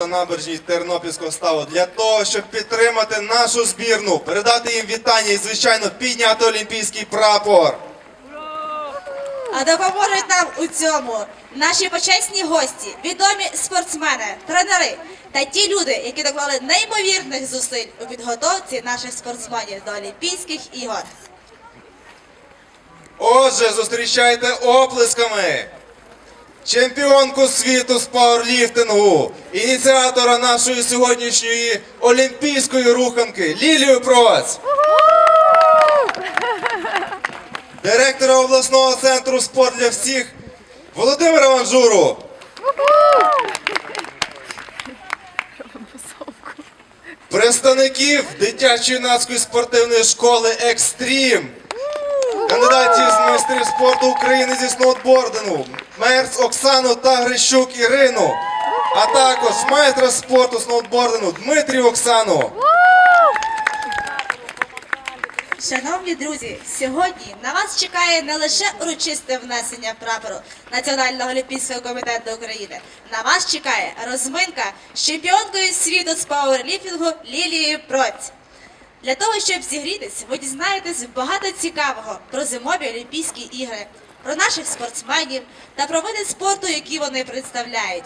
на набережній Тернопільського ставу для того, щоб підтримати нашу збірну, передати їм вітання і, звичайно, підняти олімпійський прапор. А допоможуть нам у цьому наші почесні гості, відомі спортсмени, тренери та ті люди, які доклали неймовірних зусиль у підготовці наших спортсменів до Олімпійських ігор. Отже, зустрічайте оплесками чемпіонку світу з пауерліфтингу, ініціатора нашої сьогоднішньої олімпійської руханки Лілію Проць. Директора обласного центру спорт для всіх Володимира Манжуру. Представників дитячо-юнацької спортивної школи Екстрім. Кандидатів з майстрів спорту України зі сноутбордингу, Мерц Оксану та Грищук Ірину, а також майстра спорту сноутбордингу Дмитрів Оксану. Шановні друзі, сьогодні на вас чекає не лише урочисте внесення прапору Національного олімпійського комітету України. На вас чекає розминка з чемпіонкою світу з пауерліфтингу Лілією Проць. Для того, щоб зігрітись, ви дізнаєтесь багато цікавого про зимові Олімпійські ігри, про наших спортсменів та про види спорту, які вони представляють.